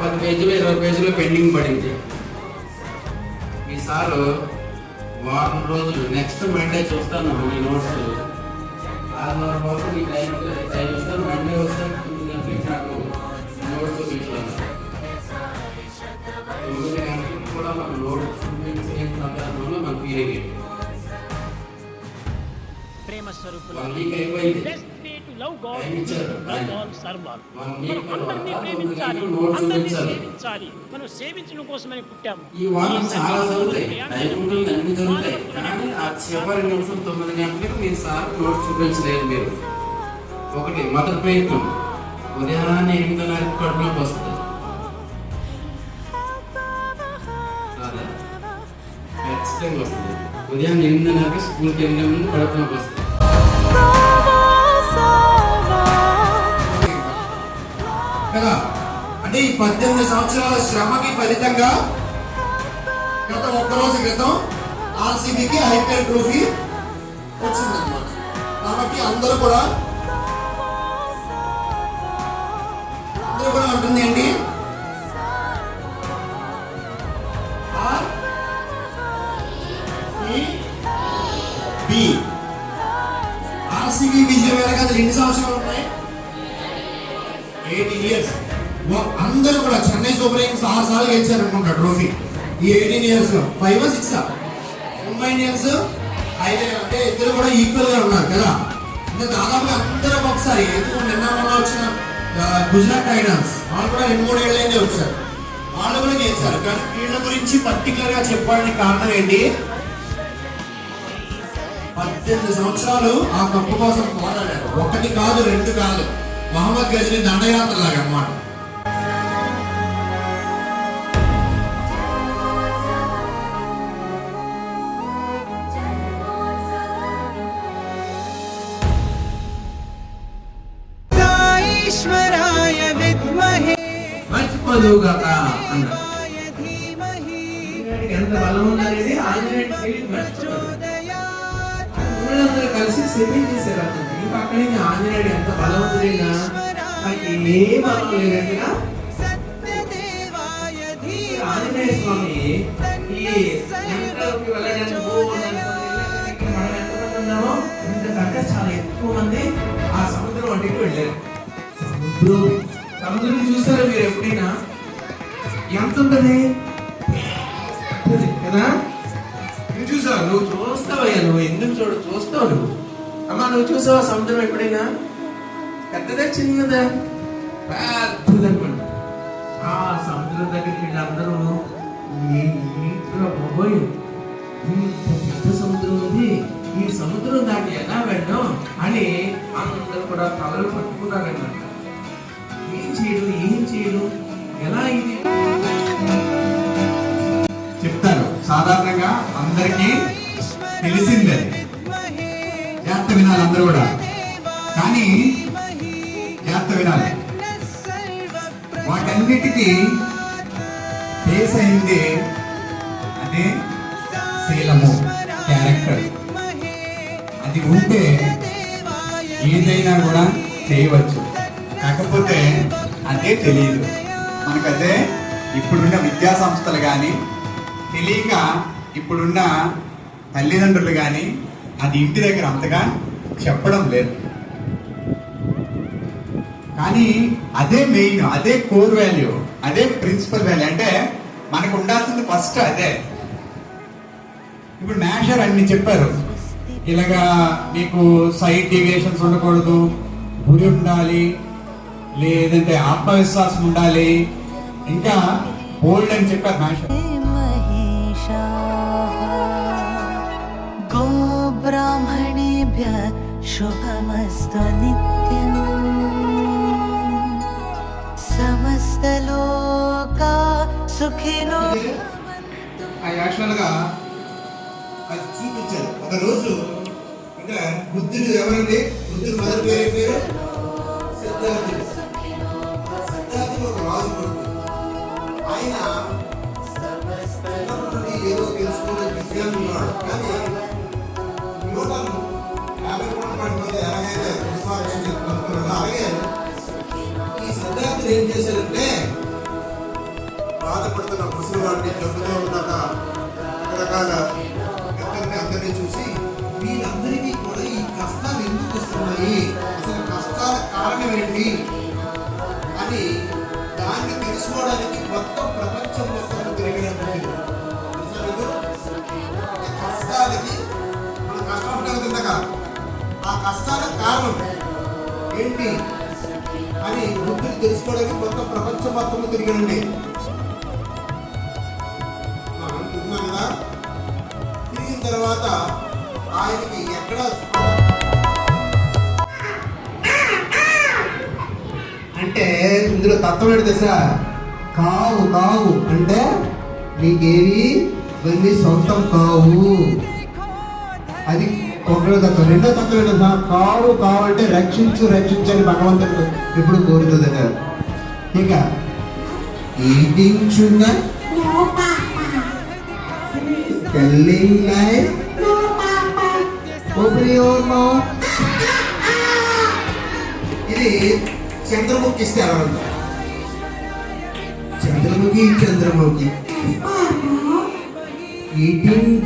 పది పేజీలు ఇరవై పేజీలు పెండింగ్ పడింది. మీ సారు వారం రోజులు నెక్స్ట్ మండే చూస్తాను నీ నోట్స్ ఆదివారం వరకు నీ టైం టైం ఇస్తాను. మండే వస్తాను నాకు నోట్స్ చూపించాను తొమ్మిది గంటలకు కూడా మాకు నోట్స్ చూపించే సందర్భంలో ప్రేమ స్వరూపులు. వన్ వీక్ అయిపోయింది. Love God love all serve all మనం అందరినీ ప్రేమించాలి. అందరినీ సేవించాలి. మనం సేవించడం కోసమని పుట్టాము. ఈ వారం చాలా టైం ఉంటుంది అన్ని జరుగుతాయి. కానీ ఆ చివరి నిమిషం తొమ్మిది గంటలకు మీ సార్ నోట్స్ చూపించలేదు మీరు. ఒకటి మొదటి ప్రయత్నం ఉదయాన్నే ఎనిమిదిన్నరకు కడుపులోకి వస్తుంది. ఖచ్చితంగా వస్తుంది. ఉదయం ఎనిమిదిన్నరకి స్కూల్కి వెళ్ళే ముందు కడుపులోకి వస్తుంది. కదా అంటే ఈ పద్దెనిమిది సంవత్సరాల శ్రమకి ఫలితంగా గత ఒక్క రోజు క్రితం ఆర్సీబీకి ఐపీఎల్ ట్రోఫీ వచ్చిందన్నమాట. కాబట్టి అందరూ కూడా అందరూ కూడా ఉంటుంది అండి ఆర్సీబీ. విజయం కదా రెండు సంవత్సరాలు ఇయర్స్ అందరూ కూడా చెన్నై సూపర్ కింగ్స్ ఆరు సార్లు గెలిచారు అనుకుంటా ట్రోఫీ. ఈ ఎయిటీన్ ఇయర్స్లో. ఫైవ్ సిక్స్ ముంబై ఇండియన్స్ అయితే అంటే ఇద్దరు కూడా ఈక్వల్గా ఉన్నారు కదా. అంటే దాదాపుగా అందరూ ఒకసారి. ఎందుకు నిన్న మొన్న వచ్చిన గుజరాత్ టైటన్స్ వాళ్ళు కూడా రెండు మూడు ఏళ్ళైతే వచ్చారు వాళ్ళు కూడా గెలిచారు. కానీ వీళ్ళ గురించి పర్టికులర్గా చెప్పడానికి కారణం ఏంటి? పద్దెనిమిది సంవత్సరాలు ఆ కప్పు కోసం పోరాడారు. ఒకటి కాదు రెండు కాదు. మహమ్మద్ గజని దండయాత్ర లాగా అన్నమాట మర్చిపోదువుగాక అన్నాడు ఎంత బలం ఉందనేది ఆంజనేయుడు కలిసి సేవింగ్ చేశారు ఇంకా అక్కడి నుంచి ఆంజనేయుడు ఎంత బలవంతుడైనా ఏం అనుకోలేనట్టుగా ఆంజనేయ స్వామి ఈ ఎంతలోకి ఉన్నామో ఇంతకంటే చాలా ఎక్కువ మంది ఆ సముద్రం వంటికి వెళ్ళారు. సముద్రం? సముద్రం చూసారా మీరు ఎప్పుడైనా? ఎంత ఉంటుంది? కదా? నువ్వు చూసావు? నువ్వు చూస్తావయ్యా నువ్వు ఎందుకు చూడు చూస్తావు నువ్వు? అమ్మా నువ్వు చూసావా సముద్రం ఎప్పుడైనా? పెద్దదా చిన్నదా? పెద్దదనమాట ఆ సముద్రం దగ్గరికి వీళ్ళందరూ ఏంట్రా బాబోయ్ ఇంత పెద్ద సముద్రం ఉంది. ఈ సముద్రం దాటి ఎలా వెళ్ళాం? అని అందరూ కూడా తలలు పట్టుకున్నారన్నమాట. ఏం చేయడు ఏం చేయడు? ఎలా ఇది? చెప్తారు. సాధారణంగా అందరికీ తెలిసిందే. జాగ్రత్త వినాలి అందరూ కూడా. కానీ జాగ్రత్త వినాలి. వాటన్నిటికీ బేస్ అయింది అదే శీలము క్యారెక్టర్ అది ఉంటే ఏదైనా కూడా చేయవచ్చు. కాకపోతే అదే తెలియదు మనకైతే ఇప్పుడున్న విద్యా సంస్థలు కానీ తెలియక ఇప్పుడున్న తల్లిదండ్రులు కానీ అది ఇంటి దగ్గర అంతగా చెప్పడం లేదు. కానీ అదే మెయిన్ అదే కోర్ వాల్యూ అదే ప్రిన్సిపల్ వాల్యూ అంటే మనకు ఉండాల్సింది ఫస్ట్ అదే. ఇప్పుడు మ్యాషర్ అన్ని చెప్పారు. ఇలాగా మీకు సైడ్ డీవియేషన్స్ ఉండకూడదు గురి ఉండాలి లేదంటే ఆత్మవిశ్వాసం ఉండాలి ఇంకా బోల్డ్ అని చెప్పారు మ్యాషర్. శుభమస్తు నిత్యం. సమస్తలోక సుఖినో ఆ యాక్చువల్గా అది చూపించారు. ఒకరోజు అంటే బుద్ధుడు ఎవరండి? బుద్ధుడు మొదటి పేరు పేరు? సిద్ధార్థుడు సిద్ధార్థుడు ఒక రాజు కొడుకు ఆయన ఏదో తెలుసుకునే విద్యాన్ని ఉన్నాడు. కానీ యువతను యాభై పడిపోతే ఎలాగైతే అలాగే ఈ సిద్ధాంతులు ఏం చేశారంటే బాధపడుతున్న ముసలి వాడిని డబ్బుతో ఉన్నాక రకరకాల వ్యక్తుల్ని అందరినీ చూసి వీళ్ళందరికీ కూడా ఈ కష్టాలు ఎందుకు వస్తున్నాయి అసలు కష్టాల కారణం ఏంటి అని దాన్ని తెలుసుకోవడానికి మొత్తం ప్రపంచం మొత్తం తిరిగినట్టు కష్టాలకి మనం కష్టం ఆ కష్టాలకు కారణం. ఏంటి? అని బుద్ధుని తెలుసుకోవడానికి మొత్తం ప్రపంచం మొత్తం తిరిగాడండి. అనుకుంటున్నాం కదా? తిరిగిన తర్వాత ఆయనకి ఎక్కడ అంటే ఇందులో తత్వం ఏంటి తెలుసా? కావు కావు. అంటే నీకేవి ఇవన్నీ సొంతం కావు. అది తత్వం రెండో తత్వం ఏంటో తెలుసా? కావు కావు అంటే రక్షించు రక్షించు అని భగవంతుడు ఎప్పుడు కోరుతుంది కదా. ఇక sugar telling lie open your mouth ఇది చంద్రముఖి ఉంది Chandramukhi Chandramukhi. Eating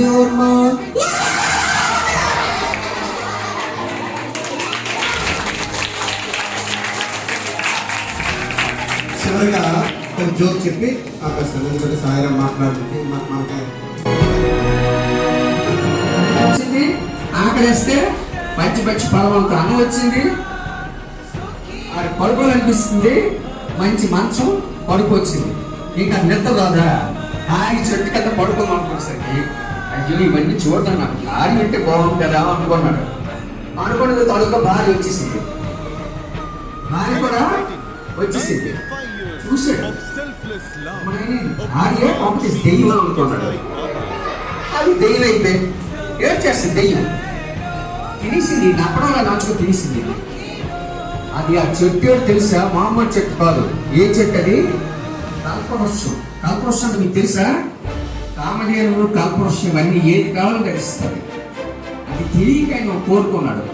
your mouth చివరిగా ఒక జోక్ చెప్పి ఆపేస్తాను ఎందుకంటే సాయిరా మాట్లాడుతుంది. వచ్చింది. ఆకలిస్తే పచ్చి పచ్చి పడవంత అన్నం వచ్చింది. ఆడ పడుకోవాలనిపిస్తుంది. మంచి మంచం పడుకు వచ్చింది ఇంకా నిద్ర రాదా? హాయి చెట్టు కింద పడుకుందాం అనుకునేసరికి అయ్యో ఇవన్నీ చూడడం నాకు. లారీ ఉంటే బాగుంది కదా అనుకున్నాడు. అనుకున్నది తడుక భార్య వచ్చేసింది. భార్య కూడా వచ్చేసింది. చూశాడు. భార్య పంపితే దెయ్యం అనుకున్నాడు. అది దెయ్యం అయితే ఏం చేస్తుంది దెయ్యం. తినేసింది నప్పడంలో నాచుకు తినేసింది. అది ఆ చెట్టు తెలుసా? మామూలు చెట్టు కాదు. ఏ చెట్టు అది? కల్పవృక్షం. కల్పవృక్షం అంటే మీకు తెలుసా? కామధేనుడు కల్పవృక్షం ఇవన్నీ ఏది కావాలో గడిస్తుంది అది తెలియక ఆయన కోరుకున్నాడు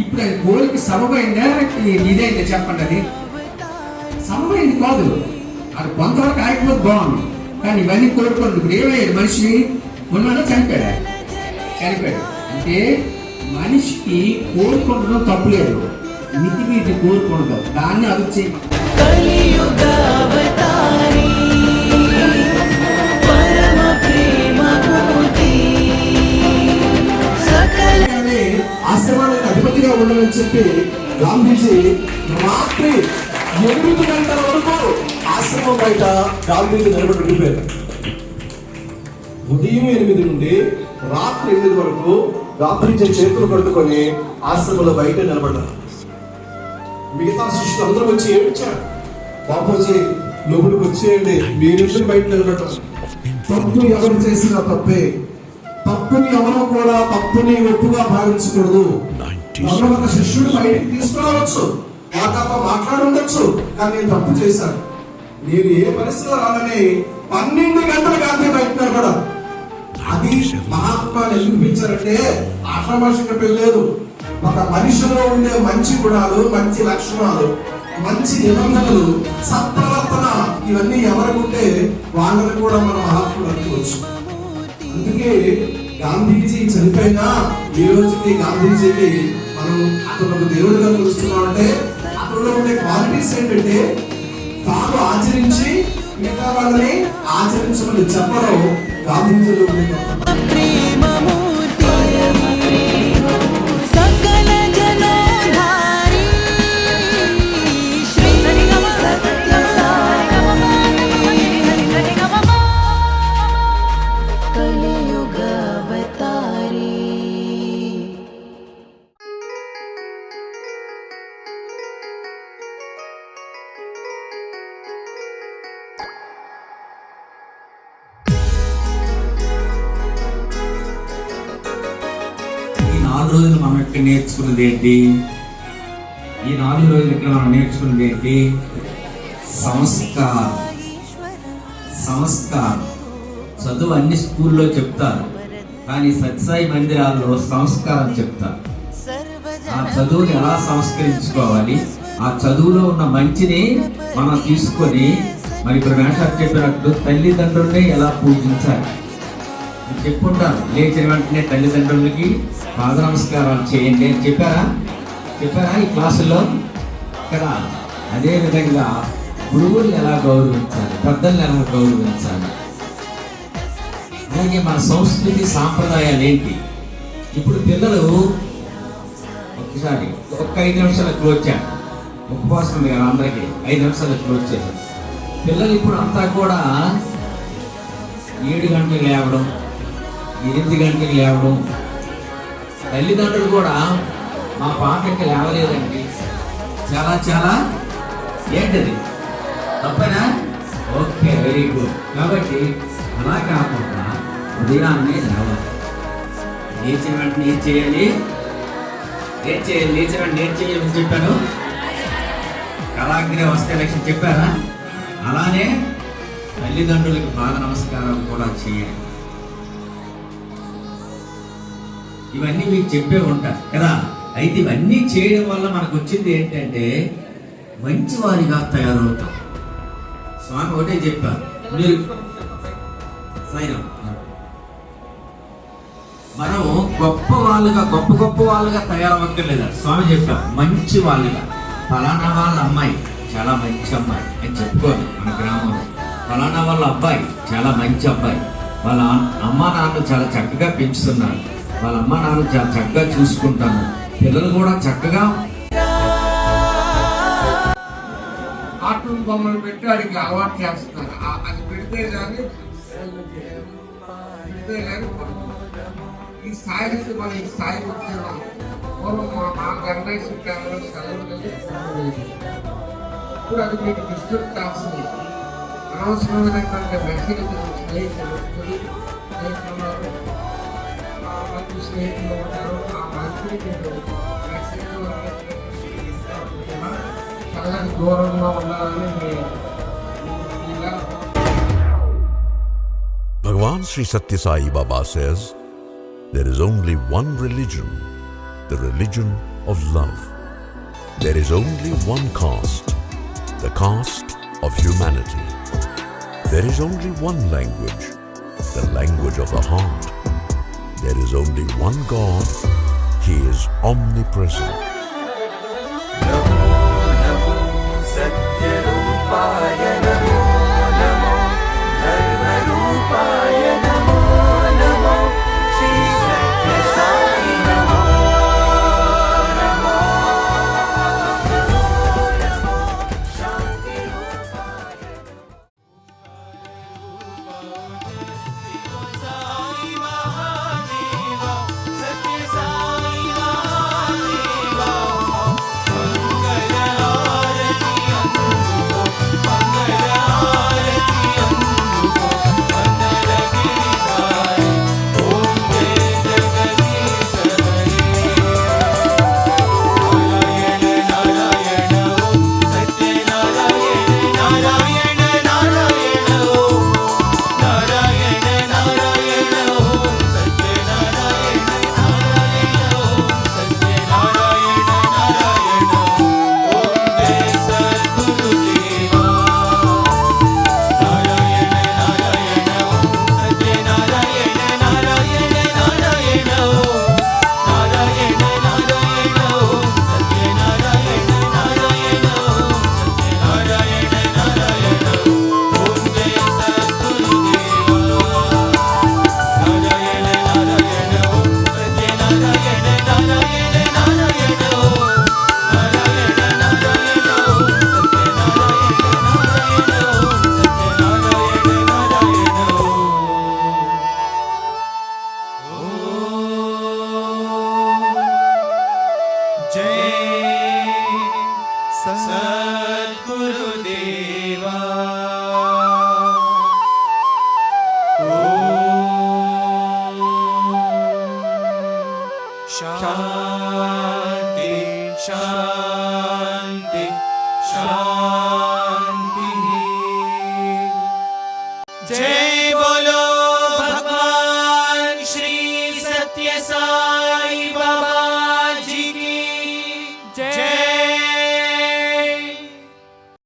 ఇప్పుడు అది కోరిక సమమైందా ఇదైందా చెప్పండి అది? సమమైంది కాదు. అది కొంతవరకు ఆగిపోతే బాగుంది కానీ ఇవన్నీ కోరుకోండి. ఇప్పుడు ఏమయ్యాడు మనిషి? ఉన్నాడో? చనిపోయాడా? చనిపోయాడు. అంటే మనిషికి కోరుకుండడం తప్పులేదు మితి మీది కోరుకుండదు దాన్ని అదుపు చేయ. ఆశ్రమానికి అధిపతిగా ఉండమని చెప్పి గాంధీజీ రాత్రి ఎనిమిది గంటల వరకు ఆశ్రమం బయట గాంధీజీ నిలబడి ఉండిపోయారు. ఉదయం ఎనిమిది నుండి రాత్రి ఎనిమిది వరకు గాంధీజీ చేతులు పట్టుకొని ఆశ్రమంలో బయట నిలబడ్డారు. మిగతా శిష్యులు అందరూ వచ్చి ఏడ్చారు. బాపూజీ లోపలికి వచ్చేయండి మీరెందుకు బయట నిలబడ్డారు తప్పు ఎవరు చేసిన తప్పే. తప్పుని ఎవరు కూడా తప్పుని ఒప్పుగా భావించకూడదు. ఒక శిష్యుడు బయటికి తీసుకురావచ్చు. మాతో మాట్లాడుండొచ్చు కానీ నేను తప్పు చేశాను. నేను ఏ పరిస్థితిలో రాలని పన్నెండు గంటలు గాంధీ బయట నిలబడ అది మహాత్మాలు ఎందుకు పిలిచారంటే ఆషామాషిక లేదు. ఒక మనిషిలో ఉండే మంచి గుణాలు మంచి లక్షణాలు మంచి నిబంధనలు సత్ప్రవర్తన ఇవన్నీ ఎవరికి ఉంటే వాళ్ళని కూడా మనం మహాత్ములు అనుకోవచ్చు. అందుకే గాంధీజీ చనిపోయినా ఈ రోజుకి గాంధీజీకి మనం అతను ఒక దేవుడిగా కొలుస్తున్నాం అంటే అతనిలో ఉండే క్వాలిటీస్ ఏంటంటే తాను ఆచరించి మిగతా వాళ్ళని ఆచరించమని చెప్పడం గాంధీజీలో ఉండే రోజులు నేర్చుకున్నది ఏంటి? ఈ నాలుగు రోజులు ఇక్కడ మనం నేర్చుకున్నది ఏంటి? సంస్కారం. సంస్కారం. చదువు అన్ని స్కూల్లో చెప్తారు. కానీ సత్సాయి మందిరాల్లో సంస్కారం చెప్తారు. ఆ చదువుని ఎలా సంస్కరించుకోవాలి? ఆ చదువులో ఉన్న మంచిని మనం తీసుకొని మరి ఇప్పుడు మేషాక్ చెప్పినట్టు తల్లిదండ్రుల్ని ఎలా పూజించాలి? చెప్పుంటాను. లేచిన వెంటనే తల్లిదండ్రులకి పాద నమస్కారాలు చేయండి అని చెప్పారా? చెప్పారా ఈ క్లాసుల్లో ఇక్కడ అదేవిధంగా గురువుల్ని ఎలా గౌరవించాలి? పెద్దల్ని ఎలా గౌరవించాలి? అలాగే మన సంస్కృతి సాంప్రదాయాలు ఏంటి? ఇప్పుడు పిల్లలు ఒకసారి ఒక్క ఐదు నిమిషాలు క్లోజ్ చేయాలి ఉపవాసం ఉంది కదా అందరికీ? ఐదు నిమిషాలు క్లోజ్ చేశారు పిల్లలు ఇప్పుడు అంతా కూడా ఏడు గంటలు లేవడం ఎనిమిది గంటలకు లేవడం. తల్లిదండ్రులు కూడా మా పాటకి లేవలేదండి. చాలా చాలా ఏంటది? తప్పనా? Okay very good. కాబట్టి అలా కాకుండా ఉదయాన్నే లేవాలి. లేచిన వెంటనే ఏం చేయాలి? ఏం చేయాలి? లేచిన వెంటనే ఏం చెప్పాను. కళాగ్ని వస్తే లక్ష్యం చెప్పారా? అలానే తల్లిదండ్రులకు పాద నమస్కారం కూడా చేయాలి. ఇవన్నీ మీకు చెప్పే ఉంటారు కదా? అయితే ఇవన్నీ చేయడం వల్ల మనకు వచ్చింది ఏంటంటే మంచివారిగా తయారవుతాం. స్వామి ఒకటే చెప్పారు. మీరు సైనం. మనం గొప్ప వాళ్ళుగా గొప్ప గొప్ప వాళ్ళుగా తయారవ్వక్కర్లేదు? స్వామి చెప్పారు మంచి వాళ్ళుగా. ఫలానా వాళ్ళ అమ్మాయి చాలా మంచి అమ్మాయి. అని చెప్పుకోవాలి మన గ్రామంలో. ఫలానా వాళ్ళ అబ్బాయి చాలా మంచి అబ్బాయి. వాళ్ళ అమ్మ నాన్న చాలా చక్కగా పెంచుతున్నారు. వాళ్ళ అమ్మ నాన్న చక్కగా చూసుకుంటాను. పిల్లలు కూడా చక్కగా కార్టూన్ బొమ్మలు పెట్టి వాడికి అలవాటు చేస్తున్నారు అది పెడితే కానీ పెడితే కానీ ఈ స్థాయి నుంచి మనం ఈ స్థాయికి వచ్చేవాళ్ళం పూర్వం మా జనరేషన్ టైంలో ఇప్పుడు అది మీకు డిస్టర్బ్ చేస్తుంది. అనవసరమైనటువంటి మెసేజ్ స్నేహితులు స్నేహితులు దూరంగా ఉండాలని మీ- ఇలా Bhagavan Sri Satya Sai Baba says, There is only one religion, the religion of love. There is only one caste, the caste of humanity. There is only one language, the language of the heart. There is only one God. He is omnipresent. Namo, namo,